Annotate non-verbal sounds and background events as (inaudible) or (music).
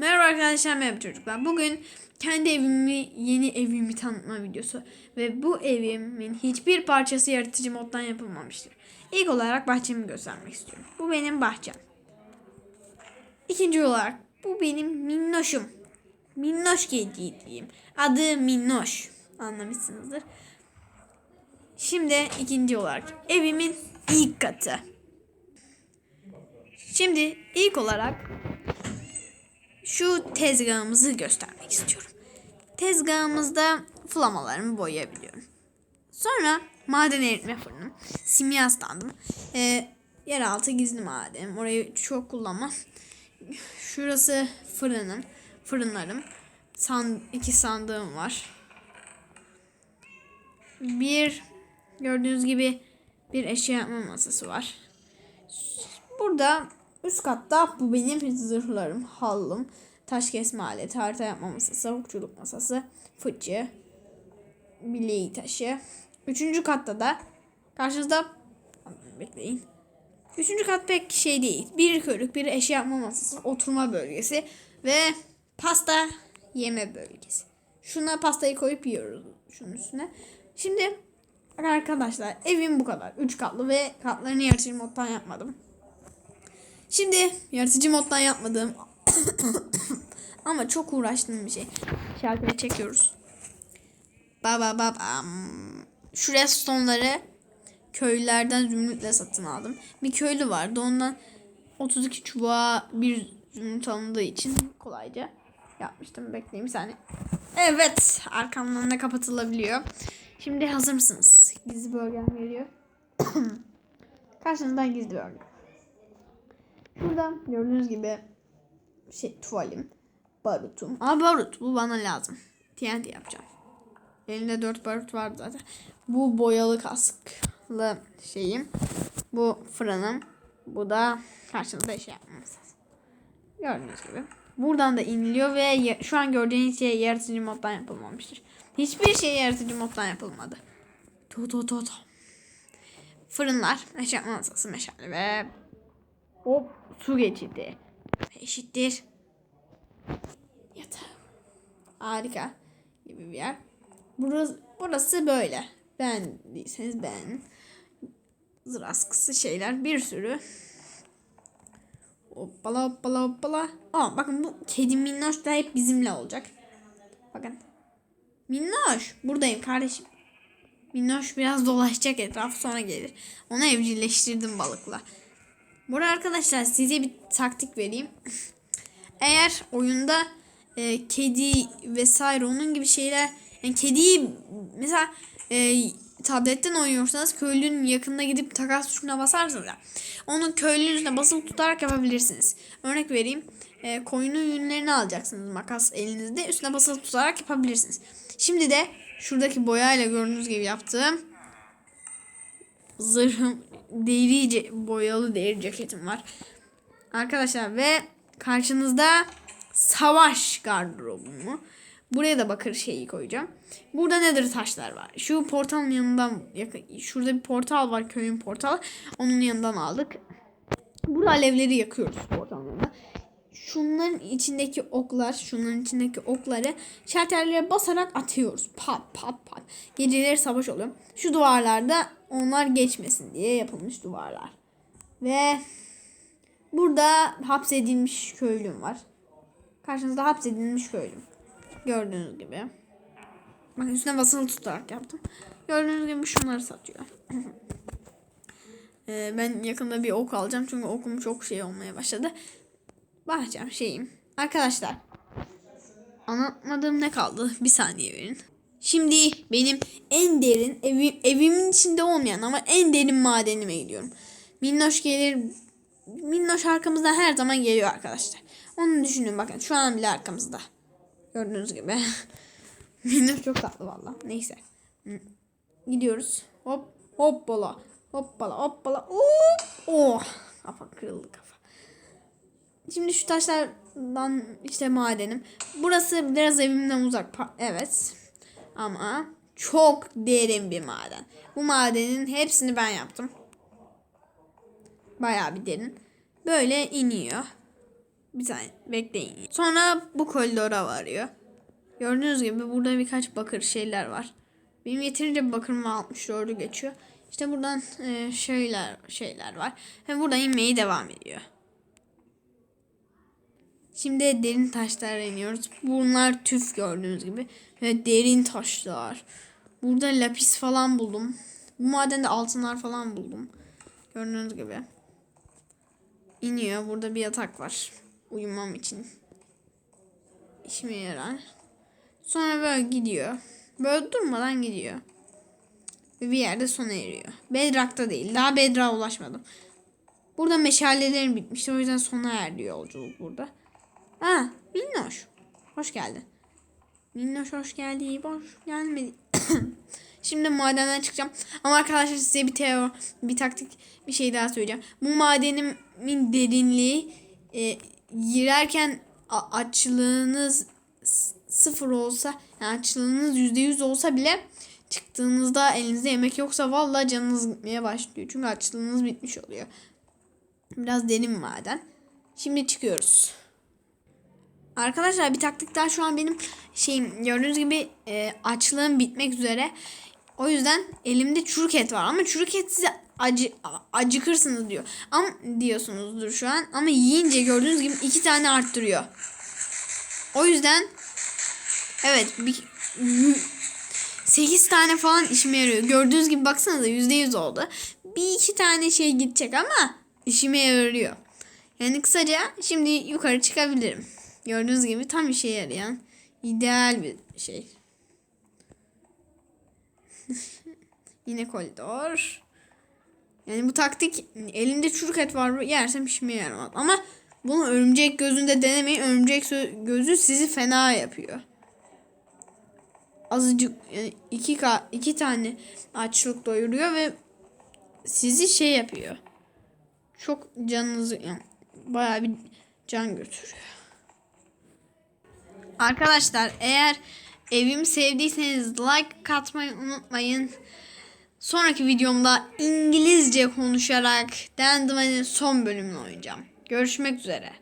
Merhaba arkadaşlar, merhaba çocuklar. Bugün kendi evimi, yeni evimi tanıtma videosu. Ve bu evimin hiçbir parçası yaratıcı moddan yapılmamıştır. İlk olarak bahçemi göstermek istiyorum. Bu benim bahçem. İkinci olarak bu benim minnoşum. Minnoş kediyim. Adı Minnoş. Anlamışsınızdır. Şimdi ikinci olarak evimin ilk katı. Şimdi ilk olarak şu tezgahımızı göstermek istiyorum. Tezgahımızda flamalarımı boyayabiliyorum. Sonra maden eritme fırınım, simya standım, e, yeraltı gizli madenim. Orayı çok kullanmam. Şurası fırınım, fırınlarım. San, iki sandığım var. Bir gördüğünüz gibi bir eşya yapma masası var. Burada üst katta bu benim zırhlarım, hallım, taş kesme aleti, harita yapma masası, hukçuluk masası, fıçı, bileği taşı. Üçüncü katta da karşınızda bekleyin. Üçüncü kat pek şey değil. Bir körük, bir eşya yapma masası, oturma bölgesi ve pasta yeme bölgesi. Şuna pastayı koyup yiyoruz şunun üstüne. Şimdi arkadaşlar evim bu kadar. Üç katlı ve katlarını yaratıcı moddan yapmadım. Şimdi yaratıcı moddan yapmadığım (coughs) ama çok uğraştığım bir şey. Şarkıyı çekiyoruz. Baba babam. Şu restonları köylülerden zümrütle satın aldım. Bir köylü vardı. Ondan 32 çubuğa bir zümrüt alındığı için kolayca yapmıştım. Bekleyin bir saniye. Evet. Arkamdan da kapatılabiliyor. Şimdi hazır mısınız? Gizli bölgem geliyor. (coughs) Karşınızdan gizli bölge. Burada gördüğünüz gibi şey tuvalim, barutum. Ama barut bu bana lazım. TNT yapacağım. Elimde dört barut var zaten. Bu boyalı kasklı şeyim. Bu fırınım. Bu da karşınızda şey yapmamız Gördüğünüz gibi. Buradan da iniliyor ve şu an gördüğünüz şey yaratıcı moddan yapılmamıştır. Hiçbir şey yaratıcı moddan yapılmadı. To to to to. Fırınlar, meşale masası, meşale ve hop su geçidi. Eşittir. Yatağı. Harika gibi bir yer. Burası, burası böyle. Beğendiyseniz beğenin. Zır askısı şeyler bir sürü. Hoppala hoppala hoppala. Aa bakın bu kedi minnoş da hep bizimle olacak. Bakın. Minnoş buradayım kardeşim. Minnoş biraz dolaşacak etrafı sonra gelir. Onu evcilleştirdim balıkla. Burada arkadaşlar size bir taktik vereyim. Eğer oyunda e, kedi vesaire onun gibi şeyler yani kediyi mesela e, tabletten oynuyorsanız köylünün yakınına gidip takas tuşuna basarsanız ya, onu köylünün üstüne basılı tutarak yapabilirsiniz. Örnek vereyim. E, koyunun yünlerini alacaksınız makas elinizde üstüne basılı tutarak yapabilirsiniz. Şimdi de şuradaki boyayla gördüğünüz gibi yaptığım zırhım deri boyalı deri ceketim var. Arkadaşlar ve karşınızda savaş gardırobumu. Buraya da bakır şeyi koyacağım. Burada nedir taşlar var. Şu portalın yanından yakın. Şurada bir portal var köyün portalı. Onun yanından aldık. Burada alevleri yakıyoruz yanında. Şunların içindeki oklar, şunların içindeki okları şalterlere basarak atıyoruz. Pat pat pat. Geceleri savaş oluyor. Şu duvarlarda onlar geçmesin diye yapılmış duvarlar. Ve burada hapsedilmiş köylüm var. Karşınızda hapsedilmiş köylüm. Gördüğünüz gibi. Bak üstüne basılı tutarak yaptım. Gördüğünüz gibi şunları satıyor. (clears throat) ee, ben yakında bir ok alacağım çünkü okum çok şey olmaya başladı. Bakacağım şeyim. Arkadaşlar. Anlatmadığım ne kaldı? Bir saniye verin. Şimdi benim en derin evim, evimin içinde olmayan ama en derin madenime gidiyorum. Minnoş gelir. Minnoş arkamızdan her zaman geliyor arkadaşlar. Onu düşünün bakın şu an bile arkamızda. Gördüğünüz gibi. (laughs) Minnoş çok tatlı valla. Neyse. Gidiyoruz. Hop hoppala. Hoppala hoppala. Hop. Şimdi şu taşlardan işte madenim. Burası biraz evimden uzak. Evet. Ama çok derin bir maden. Bu madenin hepsini ben yaptım. Bayağı bir derin. Böyle iniyor. Bir saniye bekleyin. Sonra bu koridora varıyor. Gördüğünüz gibi burada birkaç bakır şeyler var. Benim yeterince bakırım 64'ü geçiyor. İşte buradan e, şeyler şeyler var. Ve buradan inmeye devam ediyor. Şimdi derin taşlara iniyoruz. Bunlar tüf gördüğünüz gibi. Ve derin taşlar. Burada lapis falan buldum. Bu madende altınlar falan buldum. Gördüğünüz gibi. İniyor. Burada bir yatak var. Uyumam için. İşime yarar. Sonra böyle gidiyor. Böyle durmadan gidiyor. Ve bir yerde sona eriyor. Bedrock'ta değil. Daha Bedrock'a ulaşmadım. Burada meşalelerim bitmişti. O yüzden sona erdi yolculuk burada. Ha, Minnoş. Hoş geldin. Minnoş hoş geldi. Boş gelmedi. (coughs) Şimdi madenden çıkacağım. Ama arkadaşlar size bir teo, bir taktik, bir şey daha söyleyeceğim. Bu madenimin derinliği e, girerken açlığınız sıfır olsa, yani açlığınız yüzde yüz olsa bile çıktığınızda elinizde yemek yoksa vallahi canınız gitmeye başlıyor. Çünkü açlığınız bitmiş oluyor. Biraz derin maden. Şimdi çıkıyoruz. Arkadaşlar bir taktik daha şu an benim şeyim gördüğünüz gibi e, açlığım bitmek üzere. O yüzden elimde çürük et var ama çürük et size acı acıkırsınız diyor. Ama diyorsunuzdur şu an ama yiyince gördüğünüz gibi iki tane arttırıyor. O yüzden evet bir, 8 tane falan işime yarıyor. Gördüğünüz gibi baksanıza %100 oldu. Bir iki tane şey gidecek ama işime yarıyor. Yani kısaca şimdi yukarı çıkabilirim. Gördüğünüz gibi tam işe yarayan ideal bir şey. (laughs) Yine koridor. Yani bu taktik elimde çürük et var yersem işime yaramaz. Ama bunu örümcek gözünde denemeyin. Örümcek gözü sizi fena yapıyor. Azıcık yani iki, iki tane açlık doyuruyor ve sizi şey yapıyor. Çok canınızı yani bayağı bir can götürüyor. Arkadaşlar eğer evimi sevdiyseniz like atmayı unutmayın. Sonraki videomda İngilizce konuşarak Dandyman'in son bölümünü oynayacağım. Görüşmek üzere.